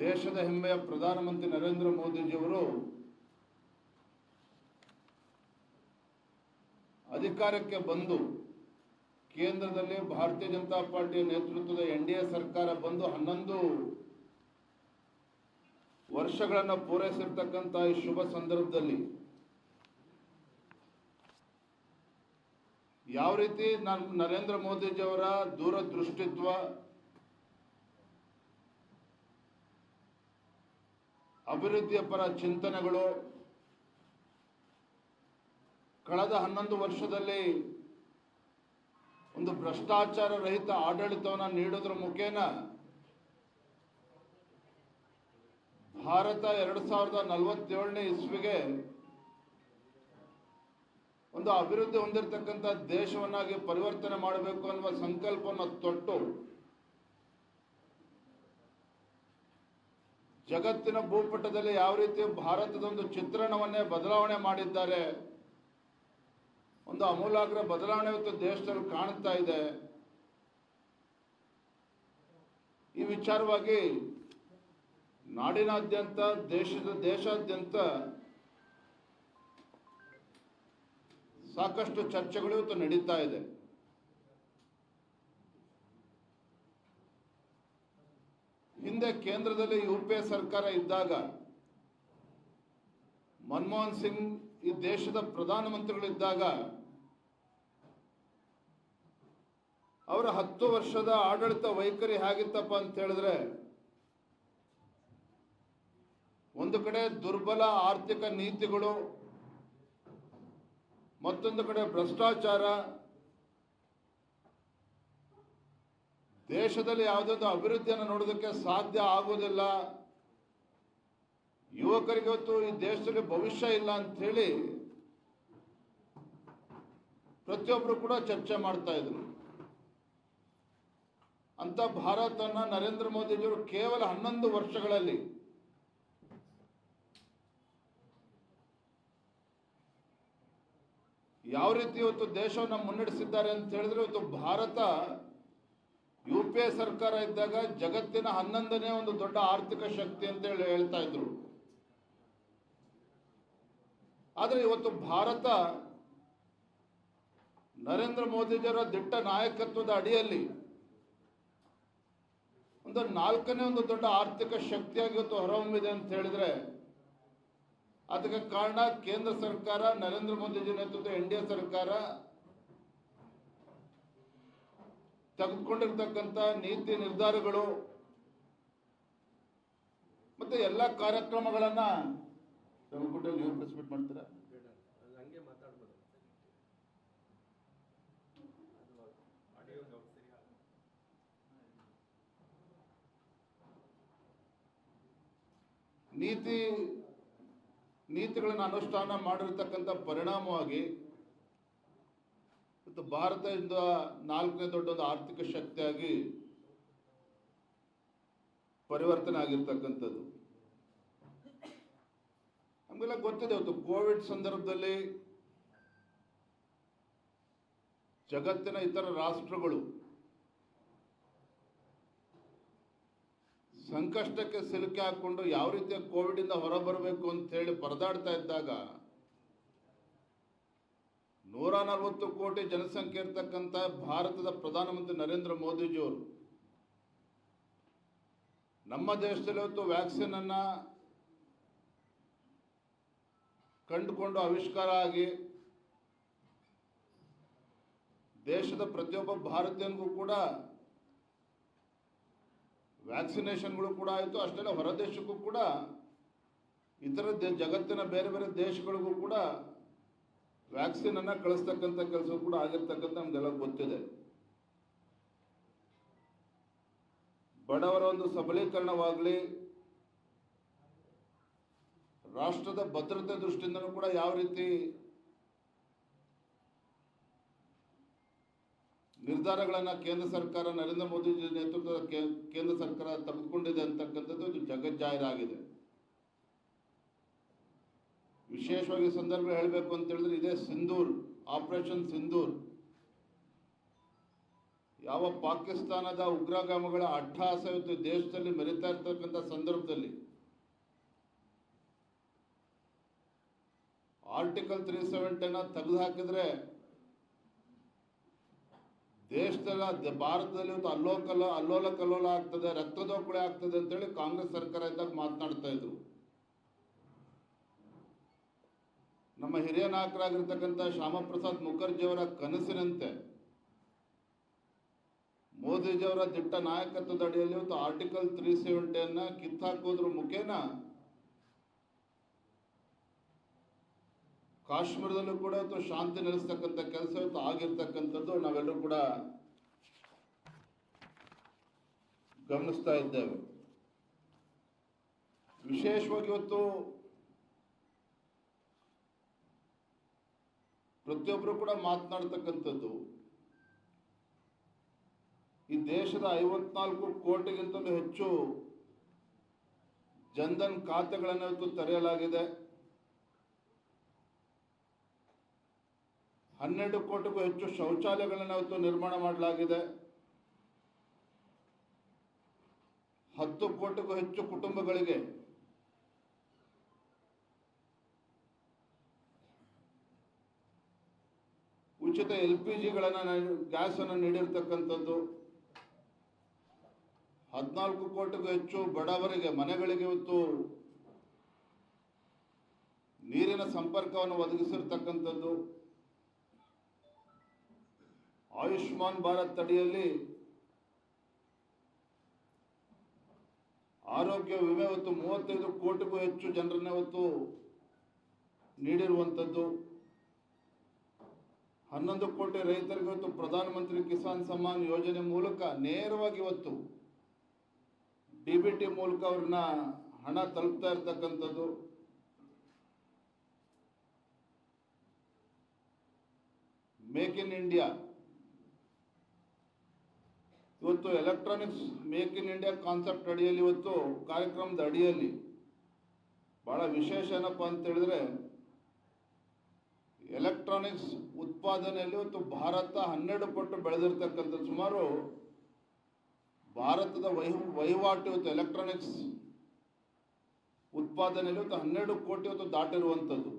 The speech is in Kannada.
ದೇಶದ ಹೆಮ್ಮೆಯ ಪ್ರಧಾನಮಂತ್ರಿ ನರೇಂದ್ರ ಮೋದಿಜಿಯವರು ಅಧಿಕಾರಕ್ಕೆ ಬಂದು ಕೇಂದ್ರದಲ್ಲಿ ಭಾರತೀಯ ಜನತಾ ಪಾರ್ಟಿಯ ನೇತೃತ್ವದ ಎನ್ ಡಿ ಎ ಸರ್ಕಾರ ಬಂದು ಹನ್ನೊಂದು ವರ್ಷಗಳನ್ನು ಪೂರೈಸಿರ್ತಕ್ಕಂಥ ಈ ಶುಭ ಸಂದರ್ಭದಲ್ಲಿ ಯಾವ ರೀತಿ ನಾನು ನರೇಂದ್ರ ಮೋದಿಜಿಯವರ ದೂರದೃಷ್ಟಿತ್ವ ಅಭಿವೃದ್ಧಿಯ ಪರ ಚಿಂತನೆಗಳು. ಕಳೆದ ಹನ್ನೊಂದು ವರ್ಷದಲ್ಲಿ ಒಂದು ಭ್ರಷ್ಟಾಚಾರ ರಹಿತ ಆಡಳಿತವನ್ನು ನೀಡೋದ್ರ ಮುಖೇನ ಭಾರತ ಎರಡು ಸಾವಿರದ ನಲವತ್ತೇಳನೇ ಇಸ್ವಿಗೆ ಒಂದು ಅಭಿವೃದ್ಧಿ ಹೊಂದಿರತಕ್ಕಂಥ ದೇಶವನ್ನಾಗಿ ಪರಿವರ್ತನೆ ಮಾಡಬೇಕು ಅನ್ನುವ ಸಂಕಲ್ಪವನ್ನು ತೊಟ್ಟು ಜಗತ್ತಿನ ಭೂಪಟದಲ್ಲಿ ಯಾವ ರೀತಿ ಭಾರತದ ಒಂದು ಚಿತ್ರಣವನ್ನೇ ಬದಲಾವಣೆ ಮಾಡಿದ್ದಾರೆ, ಒಂದು ಅಮೂಲಾಗ್ರ ಬದಲಾವಣೆ ಇವತ್ತು ದೇಶದಲ್ಲಿ ಕಾಣ್ತಾ ಇದೆ. ಈ ವಿಚಾರವಾಗಿ ನಾಡಿನಾದ್ಯಂತ, ದೇಶದ, ದೇಶಾದ್ಯಂತ ಸಾಕಷ್ಟು ಚರ್ಚೆಗಳು ಇವತ್ತು ನಡೀತಾ ಇದೆ. ಹಿಂದೆ ಕೇಂದ್ರದಲ್ಲಿ ಯು ಪಿ ಎ ಸರ್ಕಾರ ಇದ್ದಾಗ ಮನಮೋಹನ್ ಸಿಂಗ್ ಈ ದೇಶದ ಪ್ರಧಾನಮಂತ್ರಿಗಳಿದ್ದಾಗ ಅವರ ಹತ್ತು ವರ್ಷದ ಆಡಳಿತ ವೈಖರಿ ಹೇಗಿತ್ತಪ್ಪ ಅಂತ ಹೇಳಿದ್ರೆ ಒಂದು ಕಡೆ ದುರ್ಬಲ ಆರ್ಥಿಕ ನೀತಿಗಳು, ಮತ್ತೊಂದು ಕಡೆ ಭ್ರಷ್ಟಾಚಾರ ದೇಶದಲ್ಲಿ ಯಾವುದೊಂದು ಅಭಿವೃದ್ಧಿಯನ್ನು ನೋಡೋದಕ್ಕೆ ಸಾಧ್ಯ ಆಗುವುದಿಲ್ಲ. ಯುವಕರಿಗೆ ಇವತ್ತು ಈ ದೇಶದಲ್ಲಿ ಭವಿಷ್ಯ ಇಲ್ಲ ಅಂತ ಹೇಳಿ ಪ್ರತಿಯೊಬ್ಬರು ಕೂಡ ಚರ್ಚೆ ಮಾಡ್ತಾ ಇದ್ರು. ಅಂತ ಭಾರತನ ನರೇಂದ್ರ ಮೋದಿಜಿಯವರು ಕೇವಲ ಹನ್ನೊಂದು ವರ್ಷಗಳಲ್ಲಿ ಯಾವ ರೀತಿ ಇವತ್ತು ದೇಶವನ್ನು ಮುನ್ನಡೆಸಿದ್ದಾರೆ ಅಂತ ಹೇಳಿದ್ರೆ ಇವತ್ತು ಭಾರತ ಯು ಪಿ ಎ ಸರ್ಕಾರ ಇದ್ದಾಗ ಜಗತ್ತಿನ ಹನ್ನೊಂದನೇ ಒಂದು ದೊಡ್ಡ ಆರ್ಥಿಕ ಶಕ್ತಿ ಅಂತ ಹೇಳಿ ಹೇಳ್ತಾ ಇದ್ರು. ಆದರೆ ಇವತ್ತು ಭಾರತ ನರೇಂದ್ರ ಮೋದಿಜಿಯವರ ದಿಟ್ಟ ನಾಯಕತ್ವದ ಅಡಿಯಲ್ಲಿ ಒಂದು ನಾಲ್ಕನೇ ಒಂದು ದೊಡ್ಡ ಆರ್ಥಿಕ ಶಕ್ತಿಯಾಗಿ ಇವತ್ತು ಹೊರಹೊಮ್ಮಿದೆ ಅಂತ ಹೇಳಿದ್ರೆ ಅದಕ್ಕೆ ಕಾರಣ ಕೇಂದ್ರ ಸರ್ಕಾರ, ನರೇಂದ್ರ ಮೋದಿಜಿ ನೇತೃತ್ವದ ಎನ್ ಡಿ ಎ ಸರ್ಕಾರ ತೆಗೆದುಕೊಂಡಿರ್ತಕ್ಕಂಥ ನೀತಿ ನಿರ್ಧಾರಗಳು ಮತ್ತೆ ಎಲ್ಲ ಕಾರ್ಯಕ್ರಮಗಳನ್ನ ತೆಗೆದುಕೊಂಡು ನೀವು ಪ್ರೆಸ್ ಮೀಟ್ ಮಾಡ್ತೀರಾ. ನೀತಿ ನೀತಿಗಳನ್ನು ಅನುಷ್ಠಾನ ಮಾಡಿರ್ತಕ್ಕಂಥ ಪರಿಣಾಮವಾಗಿ ಇವತ್ತು ಭಾರತದಿಂದ ನಾಲ್ಕನೇ ದೊಡ್ಡ ಒಂದು ಆರ್ಥಿಕ ಶಕ್ತಿಯಾಗಿ ಪರಿವರ್ತನೆ ಆಗಿರ್ತಕ್ಕಂಥದ್ದು. ನಮಗೆಲ್ಲ ಗೊತ್ತಿದೆ ಇವತ್ತು ಕೋವಿಡ್ ಸಂದರ್ಭದಲ್ಲಿ ಜಗತ್ತಿನ ಇತರ ರಾಷ್ಟ್ರಗಳು ಸಂಕಷ್ಟಕ್ಕೆ ಸಿಲುಕಿ ಹಾಕೊಂಡು ಯಾವ ರೀತಿಯ ಕೋವಿಡ್ ಇಂದ ಹೊರಬರಬೇಕು ಅಂತ ಹೇಳಿ ಪರದಾಡ್ತಾ ಇದ್ದಾಗ ನಲವತ್ತು ಕೋಟಿ ಜನಸಂಖ್ಯೆ ಇರ್ತಕ್ಕಂಥ ಭಾರತದ ಪ್ರಧಾನಮಂತ್ರಿ ನರೇಂದ್ರ ಮೋದಿಜಿಯವರು ನಮ್ಮ ದೇಶದಲ್ಲಿ ಇವತ್ತು ಅನ್ನ ಕಂಡುಕೊಂಡು ಆವಿಷ್ಕಾರ ಆಗಿ ದೇಶದ ಪ್ರತಿಯೊಬ್ಬ ಭಾರತೀಯನಿಗೂ ಕೂಡ ವ್ಯಾಕ್ಸಿನೇಷನ್ಗಳು ಕೂಡ ಆಯಿತು. ಅಷ್ಟೆಲ್ಲ ಹೊರದೇಶಕ್ಕೂ ಕೂಡ ಇತರ ದೇ- ಜಗತ್ತಿನ ಬೇರೆ ಬೇರೆ ದೇಶಗಳಿಗೂ ಕೂಡ ವ್ಯಾಕ್ಸಿನ್ ಅನ್ನ ಕಳಿಸ್ತಕ್ಕಂಥ ಕೆಲಸ ಕೂಡ ಆಗಿರ್ತಕ್ಕಂಥ ನಮ್ಗೆಲ್ಲ ಗೊತ್ತಿದೆ. ಬಡವರ ಒಂದು ಸಬಲೀಕರಣವಾಗಲಿ, ರಾಷ್ಟ್ರದ ಭದ್ರತೆ ದೃಷ್ಟಿಯಿಂದನೂ ಕೂಡ ಯಾವ ರೀತಿ ನಿರ್ಧಾರಗಳನ್ನು ಕೇಂದ್ರ ಸರ್ಕಾರ, ನರೇಂದ್ರ ಮೋದಿ ನೇತೃತ್ವದ ಕೇಂದ್ರ ಸರ್ಕಾರ ತೆಗೆದುಕೊಂಡಿದೆ ಅಂತಕ್ಕಂಥದ್ದು ಜಗಜ್ಜಾಹಿರಾಗಿದೆ. ವಿಶೇಷವಾಗಿ ಸಂದರ್ಭ ಹೇಳಬೇಕು ಅಂತ ಹೇಳಿದ್ರೆ ಇದೇ ಸಿಂಧೂರ್, ಆಪರೇಷನ್ ಸಿಂಧೂರ್. ಯಾವ ಪಾಕಿಸ್ತಾನದ ಉಗ್ರಗಾಮಿಗಳ ಅಟ್ಟಹಾಸ ಇವತ್ತು ದೇಶದಲ್ಲಿ ಮೆರಿತಾ ಇರ್ತಕ್ಕಂಥ ಸಂದರ್ಭದಲ್ಲಿ. ಆರ್ಟಿಕಲ್ ತ್ರೀ ಸೆವೆಂಟಿನ ತೆಗೆದು ಹಾಕಿದ್ರೆ ದೇಶದಲ್ಲ ಭಾರತದಲ್ಲಿ ಇವತ್ತು ಅಲ್ಲೋಕಲ್ಲ ಅಲ್ಲೋಲ ಕಲ್ಲೋಲ ಆಗ್ತದೆ ರಕ್ತದೋಕುಳೆ ಆಗ್ತದೆ ಅಂತೇಳಿ ಕಾಂಗ್ರೆಸ್ ಸರ್ಕಾರ ಇದ್ದಾಗ ಮಾತನಾಡ್ತಾ ಇದ್ರು. ನಮ್ಮ ಹಿರಿಯ ನಾಯಕರಾಗಿರ್ತಕ್ಕಂಥ ಶ್ಯಾಮಪ್ರಸಾದ್ ಮುಖರ್ಜಿಯವರ ಕನಸಿನಂತೆ ಮೋದಿಜಿಯವರ ದಿಟ್ಟ ನಾಯಕತ್ವದ ಅಡಿಯಲ್ಲಿ ಇವತ್ತು ಆರ್ಟಿಕಲ್ ತ್ರೀ ಸೆವೆಂಟಿಯನ್ನ ಕಿತ್ತಾಕೋದ್ರ ಮುಖೇನ ಕಾಶ್ಮೀರದಲ್ಲೂ ಕೂಡ ಇವತ್ತು ಶಾಂತಿ ನೆಲೆಸ್ತಕ್ಕಂಥ ಕೆಲಸ ಇವತ್ತು ಆಗಿರ್ತಕ್ಕಂಥದ್ದು ನಾವೆಲ್ಲರೂ ಕೂಡ ಗಮನಿಸ್ತಾ ಇದ್ದೇವೆ. ವಿಶೇಷವಾಗಿ ಇವತ್ತು ಪ್ರತಿಯೊಬ್ಬರು ಕೂಡ ಮಾತನಾಡ್ತಕ್ಕಂಥದ್ದು ಈ ದೇಶದ ಐವತ್ನಾಲ್ಕು ಕೋಟಿಗಿಂತಲೂ ಹೆಚ್ಚು ಜನ್ಧನ್ ಖಾತೆಗಳನ್ನು ಇವತ್ತು ತೆರೆಯಲಾಗಿದೆ. ಹನ್ನೆರಡು ಕೋಟಿಗೂ ಹೆಚ್ಚು ಶೌಚಾಲಯಗಳನ್ನು ಇವತ್ತು ನಿರ್ಮಾಣ ಮಾಡಲಾಗಿದೆ. ಹತ್ತು ಕೋಟಿಗೂ ಹೆಚ್ಚು ಕುಟುಂಬಗಳಿಗೆ ಉಚಿತ ಎಲ್ ಪಿ ಜಿಗಳನ್ನು ಗ್ಯಾಸನ್ನು ನೀಡಿರ್ತಕ್ಕಂಥದ್ದು ಹದಿನಾಲ್ಕು ಕೋಟಿಗೂ ಹೆಚ್ಚು ಬಡವರಿಗೆ, ಮನೆಗಳಿಗೆ ಇವತ್ತು ನೀರಿನ ಸಂಪರ್ಕವನ್ನು ಒದಗಿಸಿರ್ತಕ್ಕಂಥದ್ದು. ಆಯುಷ್ಮಾನ್ ಭಾರತ್ ಅಡಿಯಲ್ಲಿ ಆರೋಗ್ಯ ವಿಮೆ ಇವತ್ತು ಮೂವತ್ತೈದು ಕೋಟಿಗೂ ಹೆಚ್ಚು ಜನರನ್ನ ಇವತ್ತು ನೀಡಿರುವಂಥದ್ದು. ಹನ್ನೊಂದು ಕೋಟಿ ರೈತರಿಗೆ ಇವತ್ತು ಪ್ರಧಾನಮಂತ್ರಿ ಕಿಸಾನ್ ಸಮ್ಮಾನ್ ಯೋಜನೆ ಮೂಲಕ ನೇರವಾಗಿ ಇವತ್ತು ಡಿ ಬಿ ಟಿ ಮೂಲಕ ಅವ್ರನ್ನ ಹಣ ತಲುಪ್ತಾ ಇರ್ತಕ್ಕಂಥದ್ದು. ಮೇಕ್ ಇನ್ ಇಂಡಿಯಾ ಇವತ್ತು electronics make in India concept ಅಡಿಯಲ್ಲಿ ಇವತ್ತು ಕಾರ್ಯಕ್ರಮದ ಅಡಿಯಲ್ಲಿ ಬಹಳ ವಿಶೇಷ ಏನಪ್ಪ ಅಂತ ಹೇಳಿದ್ರೆ ಎಲೆಕ್ಟ್ರಾನಿಕ್ಸ್ ಉತ್ಪಾದನೆಯಲ್ಲಿ ಇವತ್ತು ಭಾರತ ಹನ್ನೆರಡು ಪಟ್ಟು ಬೆಳೆದಿರ್ತಕ್ಕಂಥ ಸುಮಾರು ಭಾರತದ ವಹಿ, ವಹಿವಾಟು ಇವತ್ತು ಎಲೆಕ್ಟ್ರಾನಿಕ್ಸ್ ಉತ್ಪಾದನೆಯಲ್ಲಿ ಇವತ್ತು ಹನ್ನೆರಡು ಕೋಟಿ ಇವತ್ತು ದಾಟಿರುವಂಥದ್ದು.